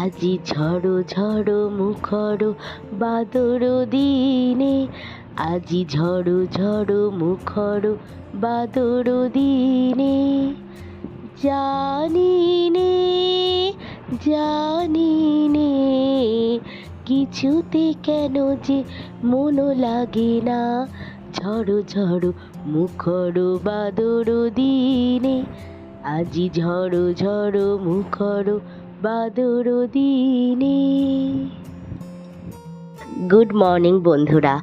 আজি ঝড়ো ঝড়ো মুখর বাদর দিনে, আজি ঝড়ো ঝড়ো মুখর বাদর দিনে। জানি নে জানি নে কিছুতে কেন যে মন লাগে না? ঝড়ো ঝড়ো মুখর বাদর দিনে, আজি ঝড়ো ঝড়ো মুখর বাদর দিনে। গুড মর্নিং বন্ধুরা।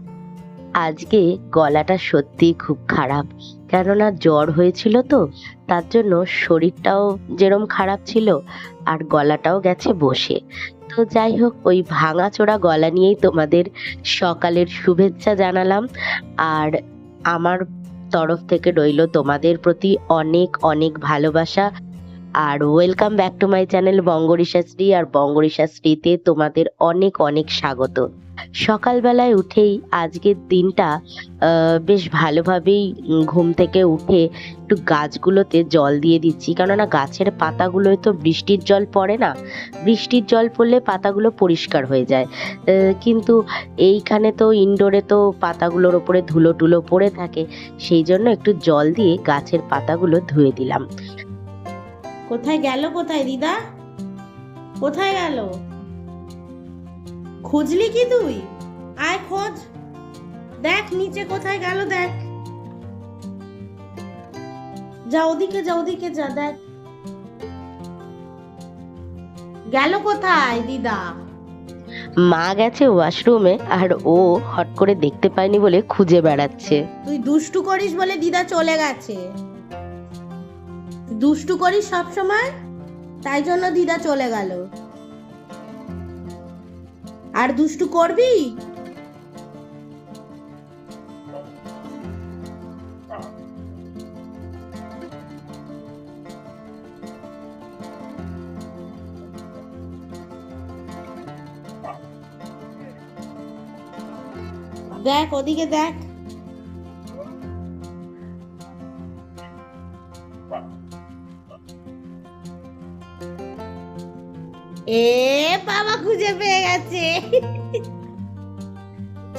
আজকে গলাটা সত্যি খুব খারাপ, কেননা জ্বর হয়েছিল তো, তার জন্য শরীরটাও যেরম খারাপ ছিল, আর গলাটাও গেছে বসে। তো যাই হোক, ওই ভাঙাচোরা গলা নিয়েই তোমাদের সকালের শুভেচ্ছা জানালাম। আর আমার তরফ থেকে রইল তোমাদের প্রতি অনেক অনেক ভালোবাসা। আর welcome back to my channel বঙ্গরিশাশ্রী আর বঙ্গরিশাশ্রীতে তোমাদের অনেক অনেক স্বাগত। সকালবেলায় উঠেই আজকের দিনটা বেশ ভালোভাবেই ঘুম থেকে উঠে একটু গাছগুলোতে জল দিয়ে দিচ্ছি। কেননা গাছের পাতাগুলোয় তো বৃষ্টির জল পড়ে না, বৃষ্টির জল পড়লে পাতাগুলো পরিষ্কার হয়ে যায়। কিন্তু এইখানে তো ইনডোরে তো পাতাগুলোর ওপরে ধুলো টুলো পড়ে থাকে, সেই জন্য একটু জল দিয়ে গাছের পাতাগুলো ধুয়ে দিলাম। কোথায় গেল কোথায় দিদা? কোথায় গেল? খুঁজলি কি তুই? আয় খোঁজ। দেখ নিচে কোথায় গেল দেখ। যা ওদিকে যা ওদিকে যা দেখ। গেল কোথায় দিদা? মা গেছে ওয়াশরুমে আর ও হট করে দেখতে পায়নি বলে খুঁজে বেড়াচ্ছে। তুই দুষ্টু করিস বলে দিদা চলে গেছে। দুষ্টু করিস সব সময়? তাই জন্য দিদা চলে গেল। আর দুষ্টু করবি? দেখ, ওদিকে দেখ। এ বাবা খুঁজে পেয়ে গেছে।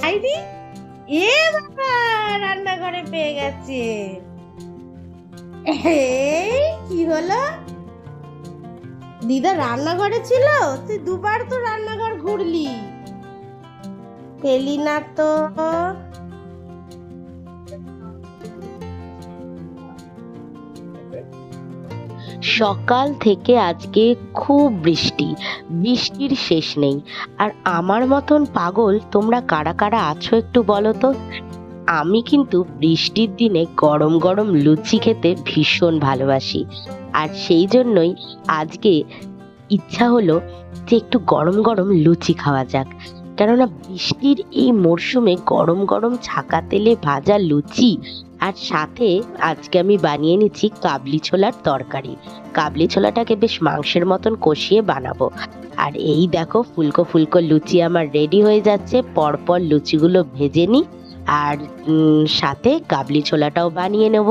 আইডি এ বাবা, রান্নাঘরে পেয়ে গেছে। কি হলো? দিদা রান্নাঘরে ছিল, তুই দুবার তো রান্নাঘর ঘুরলি। পেলি না তো। সকাল থেকে আজকে খুব বৃষ্টি, বৃষ্টির শেষ নেই। আর আমার মতন পাগল তোমরা কারা কারা আছো একটু বলো তো? আমি কিন্তু বৃষ্টির দিনে গরম গরম লুচি খেতে ভীষণ ভালোবাসি। আর সেই জন্যই আজকে ইচ্ছা হলো যে একটু গরম গরম লুচি খাওয়া যাক। কেননা বৃষ্টির এই মরশুমে গরম গরম ছাকা তেলে ভাজা লুচি আর সাথে আজকে আমি বানিয়ে নিচ্ছি কাবলি ছোলার তরকারি। কাবলি ছোলাটাকে বেশ মাংসের মতন কষিয়ে বানাবো। আর এই দেখো ফুলকো ফুলকো লুচি আমার রেডি হয়ে যাচ্ছে। পরপর লুচিগুলো ভেজে নিই। আর সাথে কাবলি ছোলাটাও বানিয়ে নেব।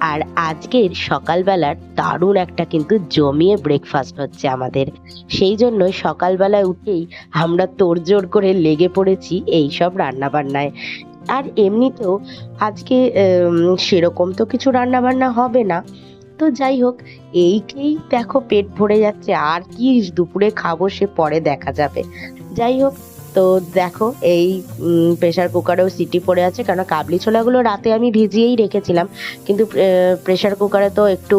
আর আজকের সকালবেলার দারুণ একটা কিন্তু জমিয়ে ব্রেকফাস্ট হচ্ছে আমাদের। সেই জন্যই সকালবেলায় উঠেই আমরা তোড়জোড় করে লেগে পড়েছি এই সব রান্নাবান্নায়। আর এমনিতেও আজকে সেরকম তো কিছু রান্না বান্না হবে না। তো যাই হোক, এইকেই দেখো পেট ভরে যাচ্ছে, আর কি দুপুরে খাব সে পরে দেখা যাবে। যাই হোক তো দেখো, এই প্রেশার কুকারেও সিটি পড়ে আছে কারণ কাবলি ছোলাগুলো রাতে আমি ভিজিয়েই রেখেছিলাম। কিন্তু প্রেশার কুকারে তো একটু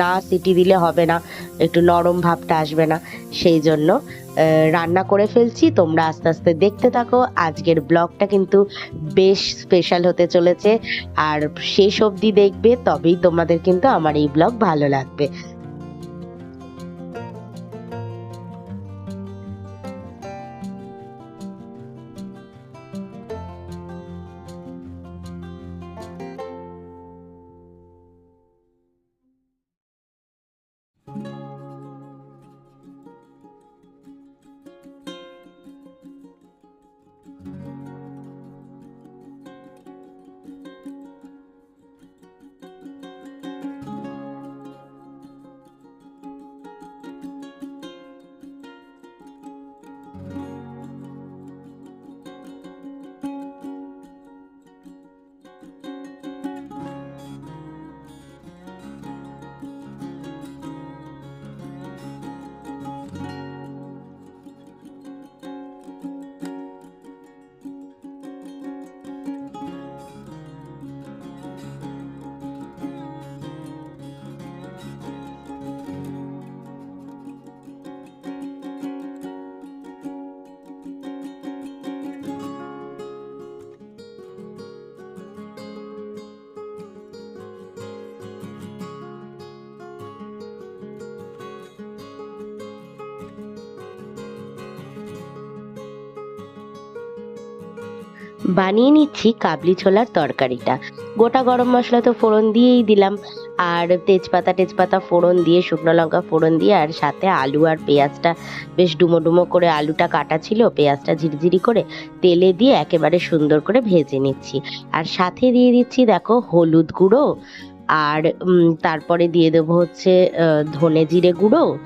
না সিটি দিলে হবে না, একটু নরম ভাবটা আসবে না। সেই জন্য রান্না করে ফেলছি, তোমরা আস্তে আস্তে দেখতে থাকো। আজকের ব্লগটা কিন্তু বেশ স্পেশাল হতে চলেছে। আর শেষ অবধি দেখবে, তবেই তোমাদের কিন্তু আমার এই ব্লগ ভালো লাগবে। বানিয়ে নিচ্ছি কাবলি ছোলার তরকারিটা। গোটা গরম মশলা তো ফোড়ন দিয়েই দিলাম। আর তেজপাতা টেজপাতা ফোড়ন দিয়ে, শুকনো লঙ্কা ফোড়ন দিয়ে, আর সাথে আলু আর পেঁয়াজটা। বেশ ডুমো ডুমো করে আলুটা কাটা ছিল, পেঁয়াজটা ঝিরিঝিরি করে তেলে দিয়ে একেবারে সুন্দর করে ভেজে নিচ্ছি। আর সাথে দিয়ে দিচ্ছি, দেখো, হলুদ গুঁড়ো আর তারপরে দিয়ে দেবো হচ্ছে ধনে জিরে গুঁড়ো।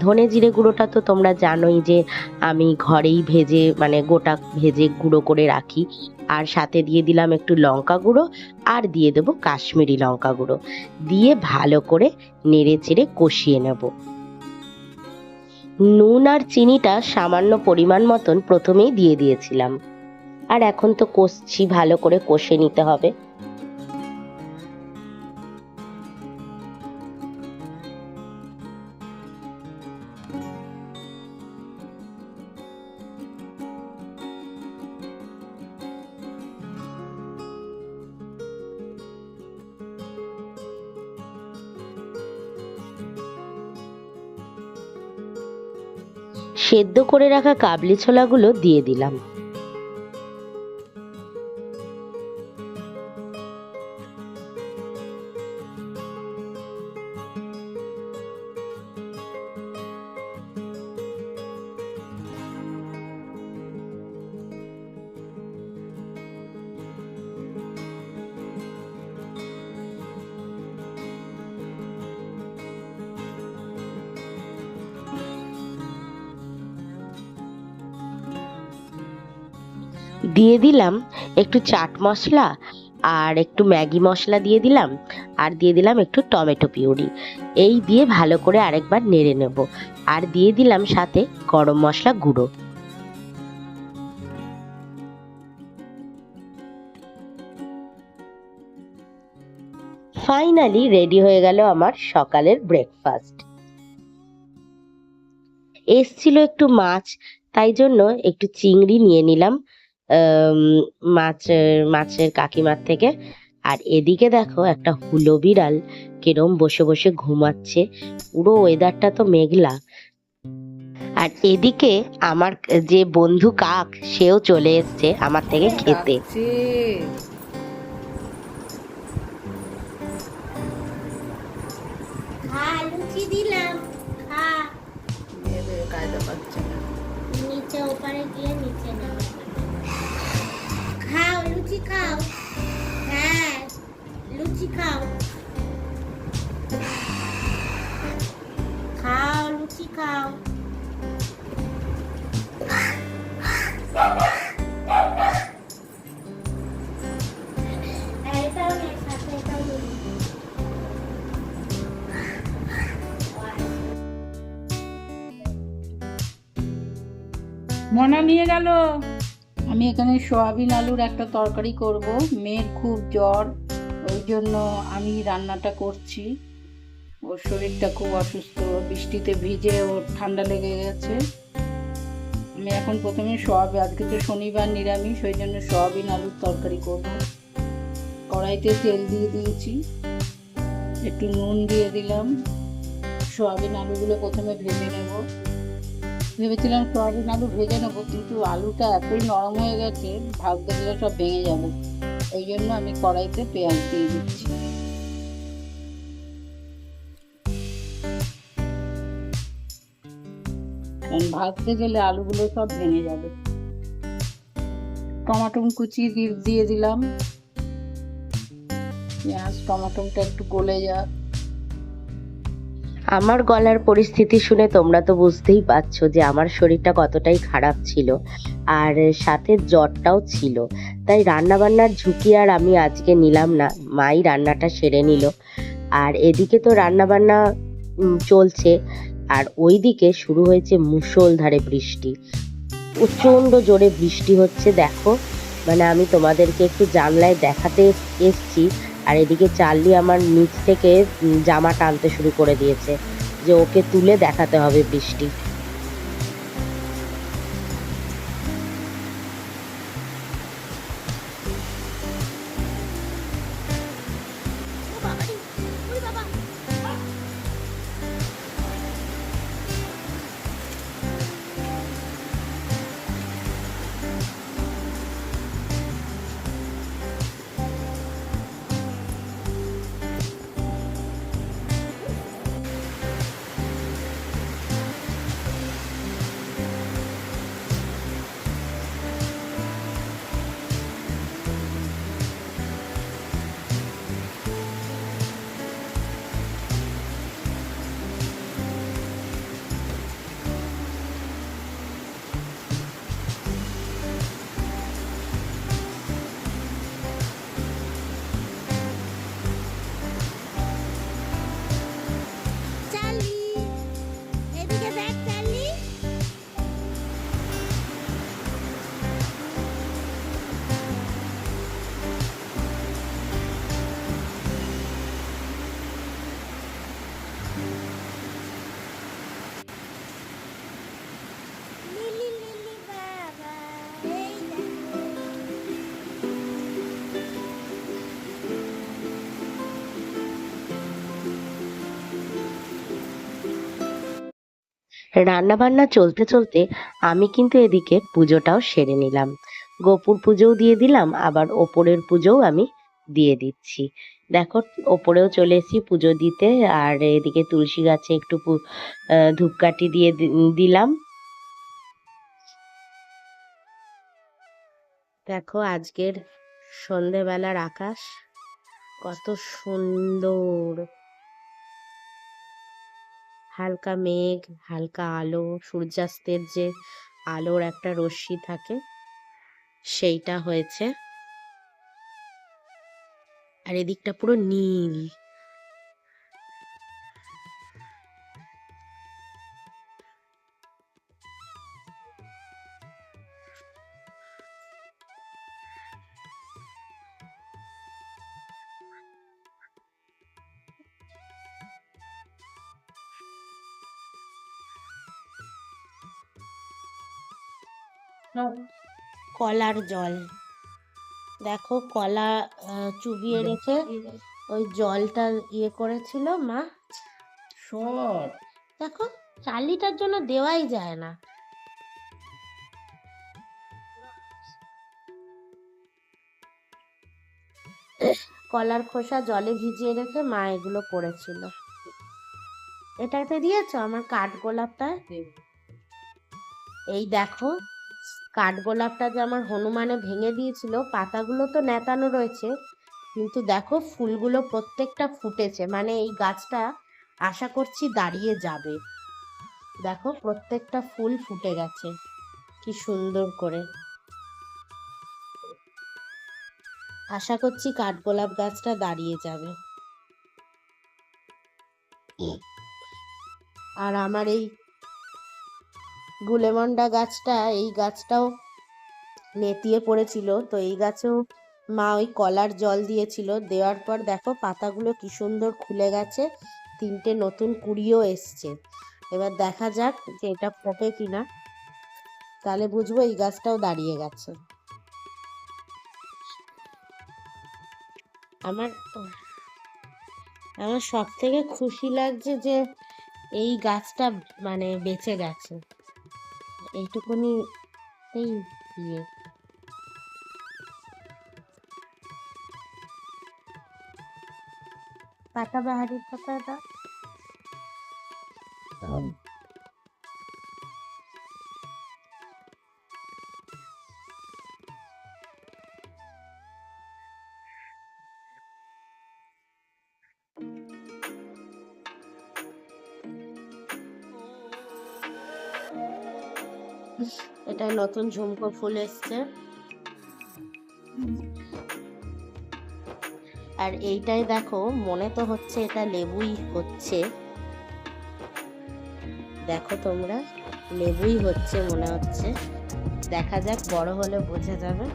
ধনে জিরে গুঁড়োটা তো তোমরা জানোই যে আমি ঘরেই ভেজে মানে গোটা ভেজে গুঁড়ো করে রাখি। আর সাথে দিয়ে দিলাম একটু লঙ্কা গুঁড়ো আর দিয়ে দেবো কাশ্মীরি লঙ্কা গুঁড়ো। দিয়ে ভালো করে নেড়ে চেড়ে কষিয়ে নেব। নুন আর চিনিটা সামান্য পরিমাণ মতন প্রথমেই দিয়ে দিয়েছিলাম। আর এখন তো কষছি, ভালো করে কষে নিতে হবে। সেদ্ধ করে রাখা কাবলি ছোলাগুলো দিয়ে দিলাম। দিয়ে দিলাম একটু চাট মশলা আর একটু ম্যাগি মশলা দিয়ে দিলাম আর দিয়ে দিলাম একটু টমেটো পিউরি। এই দিয়ে ভালো করে আরেকবার নেড়ে নেব আর দিয়ে দিলাম সাথে গরম মশলা গুঁড়ো। ফাইনালি রেডি হয়ে গেল আমার সকালের ব্রেকফাস্ট। এসছিল একটু মাছ, তাই জন্য একটু চিংড়ি নিয়ে নিলাম। মাছের মাছের কাকিমার থেকে। আর এদিকে দেখো একটা হুলো বিড়াল কিরম বসে বসে ঘুমাচ্ছে। পুরো ওয়েদারটা তো মেঘলা। আর এদিকে আমার যে বন্ধু কাক সেও চলে এসছে আমার থেকে খেতে। লুচি দিলাম। না। নিচে ওপারে গিয়ে খাও খাও লুচি খাও। মনা নিয়ে গেল। আমি এখানে সয়াবিন আলুর একটা তরকারি করব। মেয়ের খুব জ্বর। জন্য আমি রান্নাটা করছি। ওর শরীরটা খুব অসুস্থ, বৃষ্টিতে ভিজে ওর ঠান্ডা লেগে গেছে। আমি এখন প্রথমে সয়াবিন আজকে তো শনিবার নিরামিষ, ওই জন্য সয়াবিন আলুর তরকারি করব। কড়াইতে তেল দিয়ে দিয়েছি, একটু নুন দিয়ে দিলাম। সয়াবিন আলুগুলো প্রথমে ভেজে নেব। ভেবেছিলাম সয়াবিন আলু ভেজে নেব, কিন্তু আলুটা এতই নরম হয়ে গেছে, ভাজতে গেলে সব ভেঙে যাবে। এই জন্য আমি কড়াইতে পেঁয়াজ দিয়ে দিচ্ছি। ভাজতে গেলে আলুগুলো সব ভেঙে যাবে। টমাটম কুচি দিয়ে দিলাম। পেঁয়াজ, টমাটমটা একটু গলে যাক। আমার গলার পরিস্থিতি শুনে তোমরা তো বুঝতেই পারছ যে আমার শরীরটা কতটাই খারাপ ছিল, আর সাথে জ্বরটাও ছিল। তাই রান্না বান্নার ঝুঁকি আর আমি আজকে নিলাম না, মাই রান্নাটা সেরে নিল। আর এদিকে তো রান্না বান্না চলছে, আর ওইদিকে শুরু হয়েছে মুষলধারে বৃষ্টি। প্রচণ্ড জোরে বৃষ্টি হচ্ছে, দেখো। মানে আমি তোমাদেরকে একটু জানলায় দেখাতে এসছি আর এদিকে চার্লি আমার নিচ থেকে জামা টানতে শুরু করে দিয়েছে যে ওকে তুলে দেখাতে হবে বৃষ্টি। রান্না বান্না চলতে চলতে আমি কিন্তু এদিকে পুজোটাও সেরে নিলাম। গোপুর পুজোও দিয়ে দিলাম, আবার ওপরের পুজোও আমি দিয়ে দিচ্ছি। দেখো, ওপরেও চলে এসেছি পুজো দিতে, আর এদিকে তুলসী গাছে একটু ধূপকাঠি দিয়ে দিলাম। দেখো, আজকের সন্ধেবেলার আকাশ কত সুন্দর। হালকা মেঘ, হালকা আলো, সূর্যাস্তের যে আলোর একটা রশ্মি থাকে, সেইটা হয়েছে। আর এদিকটা পুরো নীল। কলার জল। দেখো কলা চুবিয়ে রেখে ওই জলটা ইয়ে করেছিল মা। দেখো চার লিটার জন্য দেওয়াই যায় না। কলার খোসা জলে ভিজিয়ে রেখে মা এগুলো করেছিল। এটাতে দিয়েছ আমার কাঠগোলাপটা? এই দেখো কাঠগোলাপটা যে আমার হনুমানে ভেঙে দিয়েছিল, পাতাগুলো তো নেতানো রয়েছে। কিন্তু দেখো, ফুলগুলো প্রত্যেকটা ফুটেছে। মানে এই গাছটা আশা করছি দাঁড়িয়ে যাবে। দেখো, প্রত্যেকটা ফুল ফুটে গেছে। কি সুন্দর করে। আশা করছি কাঠগোলাপ গাছটা দাঁড়িয়ে যাবে। আর আমার এই গুলেমন্ডা গাছটা, এই গাছটাও নেতিয়ে পড়েছিল। তো এই গাছেও মা ওই কলার জল দিয়েছিল। দেওয়ার পর দেখো পাতাগুলো কি সুন্দর খুলে গেছে। তিনটে নতুন কুড়িও এসছে। এবার দেখা যাক যে এটা ফোটে কিনা। তাহলে বুঝব এই গাছটাও দাঁড়িয়ে গেছে। আমার আমার সব থেকে খুশি লাগছে যে এই গাছটা মানে বেঁচে গেছে। এইটুকুনি এই ইয়ে পাতা বাহারি পাতাটা এটা নতুন ঝুমকো ফুল এসছে। আর এইটাই দেখো, মনে তো হচ্ছে এটা লেবুই হচ্ছে। দেখো তোমরা, লেবুই হচ্ছে মনে হচ্ছে। দেখা যাক, বড় হলে বোঝা যাবে।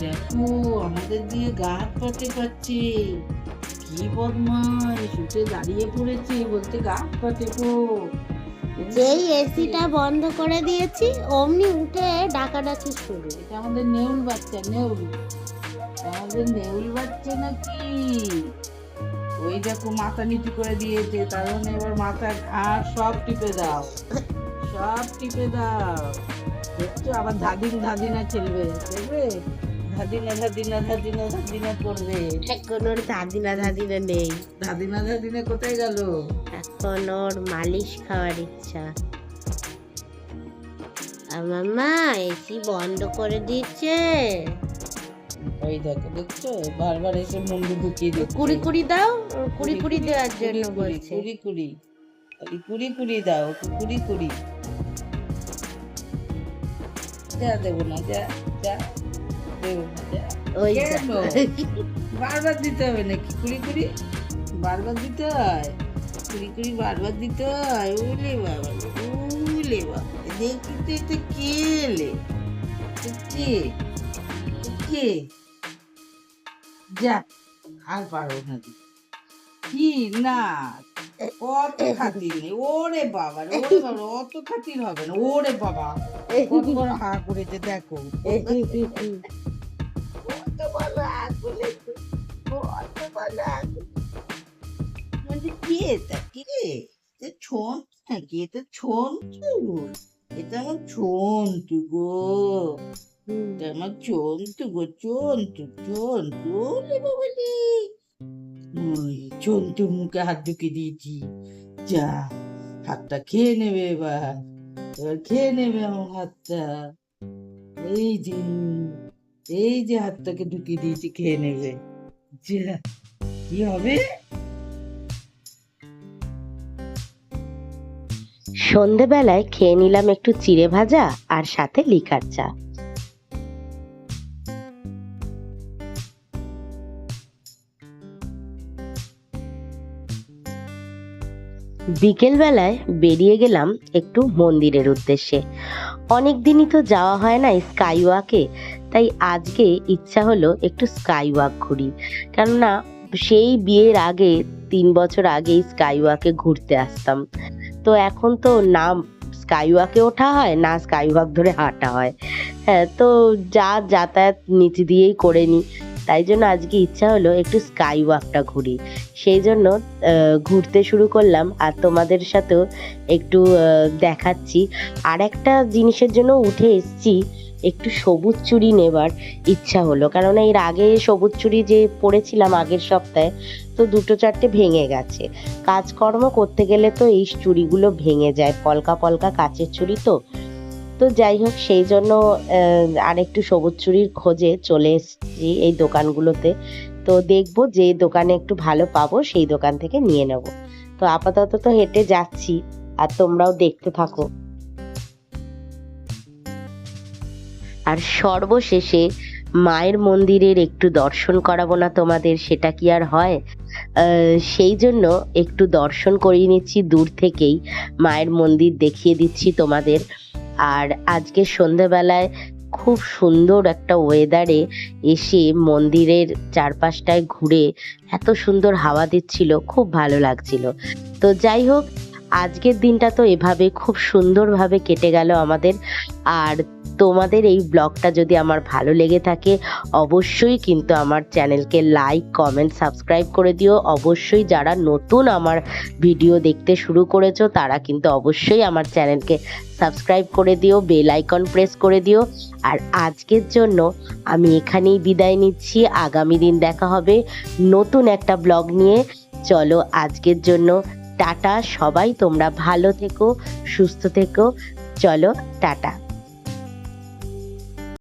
দেখো, আমাদের দিয়ে গা হাত পাতে পাচ্ছে কি বদমাস উঠে দাঁড়িয়ে পড়েছে বলতে গা হাত পাতে যেই এসিটা বন্ধ করে দিয়েছি অমনি উঠে ডাকাডাকি শুরু। এটা আমাদের নেউল বাচ্চা নেউল। আমাদের নেউল বাচ্চা নাকি? ওই দেখো মাথা নিচু করে দিয়েছে তার জন্য এবার মাথা ঘাড় সব টিপে দাও। সব টিপে দাও। দেখছ আবার ধাদিন ধাদিনা খেলবে দেখবে? ধাদিনা ধাদিনা ধাদিনা ধাদিনা করবে। এখন ওর দাদিনা দাদিনা নেই। ধাদিনা ধাদিনা কোথায় গেল? এখন ওর মালিশ খাওয়ার ইচ্ছা। আমার মা এসি বন্ধ করে দিচ্ছে ওই দেখো দেখছ? বারবার এসে মুন্ডু ঢুকিয়ে দিচ্ছে। কুড়ি কুড়ি দাও কুড়ি কুড়ি দেওয়ার জন্য বলছে। কুড়ি কুড়ি। কুড়ি কুড়ি দাও কুড়ি কুড়ি। যা দেবো না যা যা। ওই বারবার দিতে হবে নাকি? কুড়ি কুড়ি? বারবার দিতে হয়? কুড়ি কুড়ি বারবার দিতে হয়? উলে বাবা উলে বাবা। দেখি তো এটা কে এলে? কে? কে? যা আর পারব না কি? না অত খাতির নেই। ওরে বাবা ওরে বাবা অত খাতির হবে না। ওরে বাবা কত বড় হা করেছে দেখো। ছন্তু গো ছন্তু ছন্তু ওরে বাবালে মুখে হাত ঢুকে দিয়েছি যা হাতটা খেয়ে নেবে এবার এবার খেয়ে নেবে আমার হাতটা এই যে এই যে হাতটাকে ঢুকিয়ে দিয়েছি খেয়ে নেবে। যা কি হবে? সন্ধেবেলায় খেয়ে নিলাম একটু চিড়ে ভাজা আর সাথে লিকার চা। বিকেলবেলায় বেরিয়ে গেলাম একটু মন্দিরের উদ্দেশ্যে। অনেক দিনই তো যাওয়া হয় না স্কাই ওয়াকে তাই আজকে ইচ্ছা হলো একটু স্কাই ওয়াক ঘুরি। কেননা সেই বিয়ের আগে, তিন বছর আগেই স্কাই ওয়াকে ঘুরতে আসতাম। তো এখন তো না স্কাই ওয়াকে ওঠা হয়, না স্কাই ওয়াক ধরে হাঁটা হয়। হ্যাঁ তো যা যাতায়াত নিচে দিয়েই করে নিই তাই জন্য আজকে ইচ্ছা হলো একটু স্কাই ওয়াকটা ঘুরি। সেই জন্য ঘুরতে শুরু করলাম। আর তোমাদের সাথেও একটু দেখাচ্ছি। আর একটা জিনিসের জন্য উঠে এসছি একটু সবুজ চুড়ি নেবার ইচ্ছা হলো। কারণ এর আগে সবুজ চুড়ি যে পরেছিলাম আগের সপ্তাহে, তো দুটো চারটে ভেঙে গেছে। কাজকর্ম করতে গেলে তো এই চুড়িগুলো ভেঙে যায়, পলকা পলকা কাচের চুড়ি তো। তো যাই হোক, সেই জন্য আরেকটু সবুজ চুড়ির খোঁজে চলে এসেছি এই দোকানগুলোতে। তো দেখব যে দোকানে একটু ভালো পাবো, সেই দোকান থেকে নিয়ে নেব। তো আপাতত তো হেঁটে যাচ্ছি, আর তোমরাও দেখতে থাকো। আর সর্বশেষে মায়ের মন্দিরের একটু দর্শন করাবো না তোমাদের, সেটা কি আর হয়? সেই জন্য একটু দর্শন করিয়ে নিচ্ছি, দূর থেকেই মায়ের মন্দির দেখিয়ে দিচ্ছি তোমাদের। আর আজকে সন্ধেবেলায় খুব সুন্দর একটা ওয়েদারে এসে মন্দিরের চারপাশটায় ঘুরে এত সুন্দর হাওয়া দিচ্ছিল, খুব ভালো লাগছিল। তো যাই হোক আজকের দিনটা তো এভাবে খুব সুন্দরভাবে কেটে গেল আমাদের। আর তোমাদের এই ব্লগটা যদি আমার ভালো লেগে থাকে, অবশ্যই কিন্তু আমার চ্যানেলকে লাইক, কমেন্ট, সাবস্ক্রাইব করে দিও। অবশ্যই যারা নতুন আমার ভিডিও দেখতে শুরু করেছ, তারা কিন্তু অবশ্যই আমার চ্যানেলকে সাবস্ক্রাইব করে দিও, বেল আইকন প্রেস করে দিও। আর আজকের জন্য আমি এখানেই বিদায় নিচ্ছি। আগামী দিন দেখা হবে নতুন একটা ব্লগ নিয়ে। চলো, আজকের জন্য টাটা সবাই তোমরা ভালো থেকো সুস্থ থেকো। চলো টাটা।